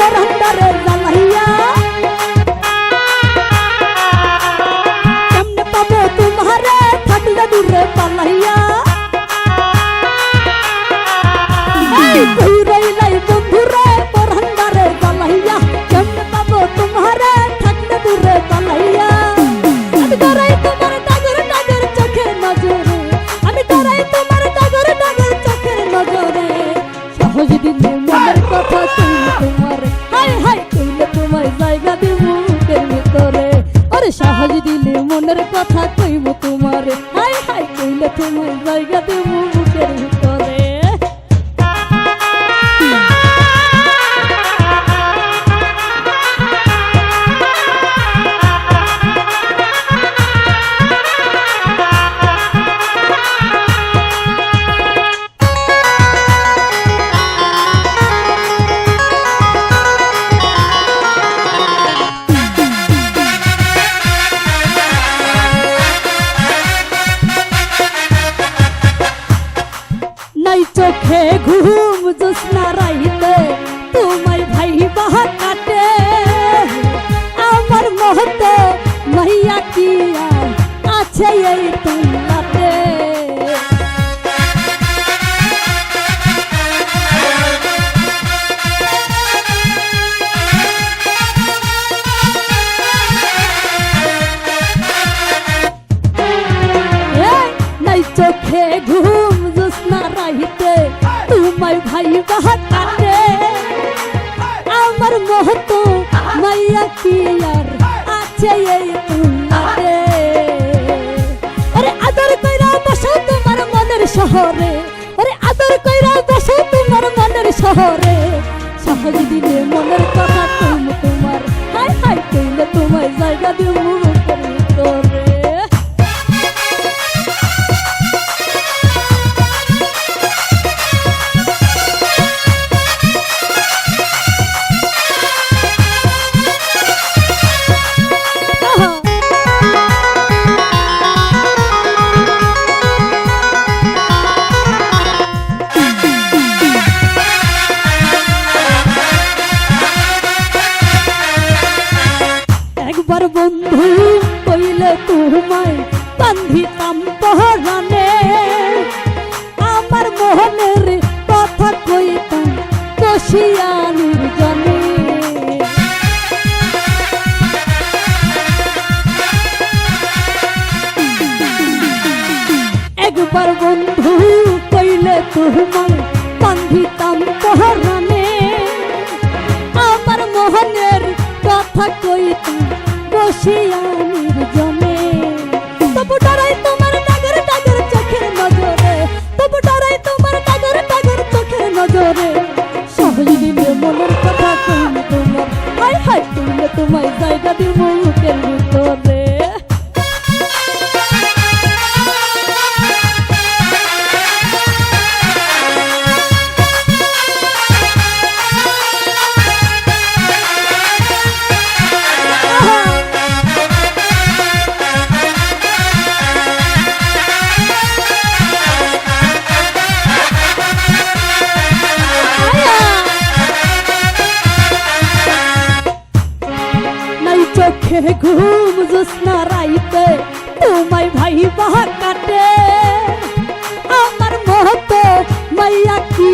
বন্ধুরে পরন্দারে সহজ দিলে মনের কথা কইব তোমার। হাই হাই কইলে তোমার জায়গা দেবো মুখের চোখে ঘুম জোসনা রাইতে তোমায় ভাই বাহা কাটে। আমার মহতে মাইয়া কি আছে এই তুলাতে তোমায় ভাই আমার মহত মাইয়া কি আর আছে এই তুলাতে আরে আদর কইরা বসো তোমার মনের শহরে। আরে আদর কইরা বসো তোমার মনের শহরে। সহজ দিলে মনের কথা কইল তোমার হাই হাই কইলে তোমায় জায়গা দিব মোহনের কথা কইতাম কষিয়ানির জনে একবার বন্ধু কইলে তোমায় বান্ধিতাম পহরানে আমার মোহনের কথা কইতাম বসিয়ানির জমে তবু ডরাই তোমার তোমায় জায়গা দিব। চোখে ঘুম জোসনা রাইতে তোমায় ভাই বাহা কাটে। আমার মতো মাইয়া কি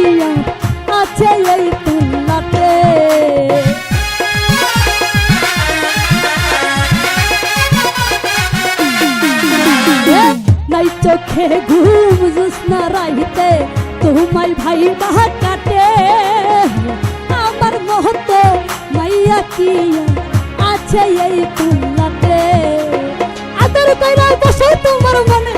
আছে এই তুলনাতে নাই চোখে ঘুম জোসনা রাইতে তোমায় ভাই বাহা কাটে। আমার মতো মাইয়া কি আছে এই তুলনাতে আদর কইরা বসে তোমার মনে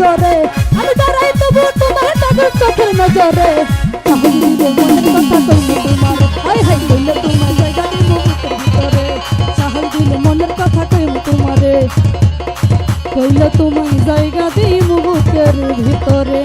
নজরে, আমি তারাই তবু তোমার তাদের চোখের নজরে। মনের কথা কইম তোমারে কইল তোমায় জায়গা দিই মুহূর্তের ভিতরে।